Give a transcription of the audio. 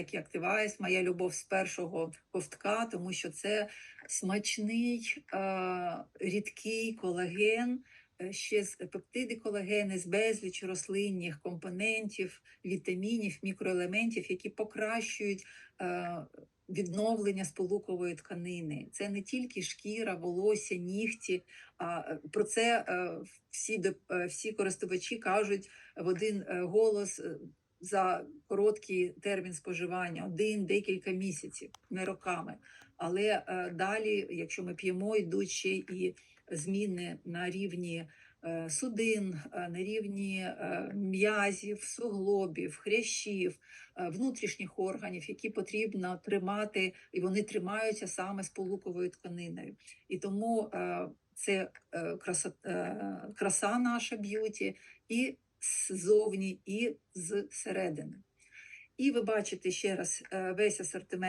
як і Activize, моя любов з першого ковтка, тому що це смачний, е, рідкий колаген, е, ще з пептиди колагени, з безліч рослинних компонентів, вітамінів, мікроелементів, які покращують е, відновлення сполукової тканини. Це не тільки шкіра, волосся, нігті. А про це всі, всі користувачі кажуть в один голос за короткий термін споживання, один декілька місяців, не роками. Але е, далі, якщо ми п'ємо, йдуть ще і зміни на рівні е, судин, е, на рівні м'язів, суглобів, хрящів, внутрішніх органів, які потрібно тримати, і вони тримаються саме сполуковою тканиною. І тому це краса, краса наша б'юті і ззовні, і зсередини. І ви бачите ще раз е, весь асортимент.